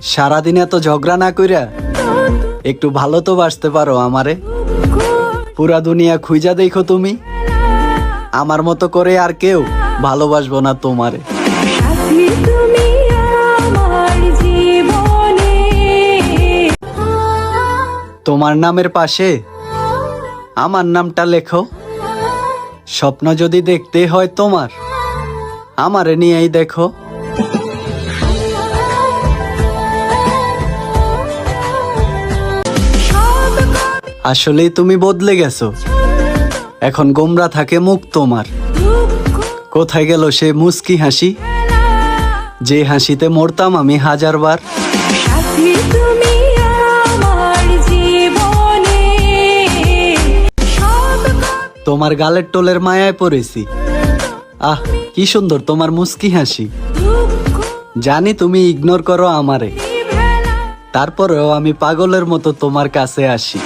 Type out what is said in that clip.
সারাদিন এত ঝগড়া না কইরা একটু ভালো তো বাসতে পারো আমারে। পুরা দুনিয়া খুঁজা দেখো তুমি। আমার মতো করে আর কেউ ভালোবাসবো না তোমারে। তোমার নামের পাশে আমার নামটা লেখো। স্বপ্ন যদি দেখতে হয় তোমার আমারে নিয়েই দেখো। আসলেই তুমি বদলে গেছো। এখন গোমরা থাকে মুখ তোমার। কোথায় গেল সে মুস্কি হাসি? যে হাসিতে মরতাম আমি হাজারবার। তোমার গালের টোলের মায়ায় পড়েছি। আহ কি সুন্দর তোমার মুস্কি হাসি। জানি তুমি ইগনোর করো আমারে। তারপরেও আমি পাগলের মতো তোমার কাছে আসি।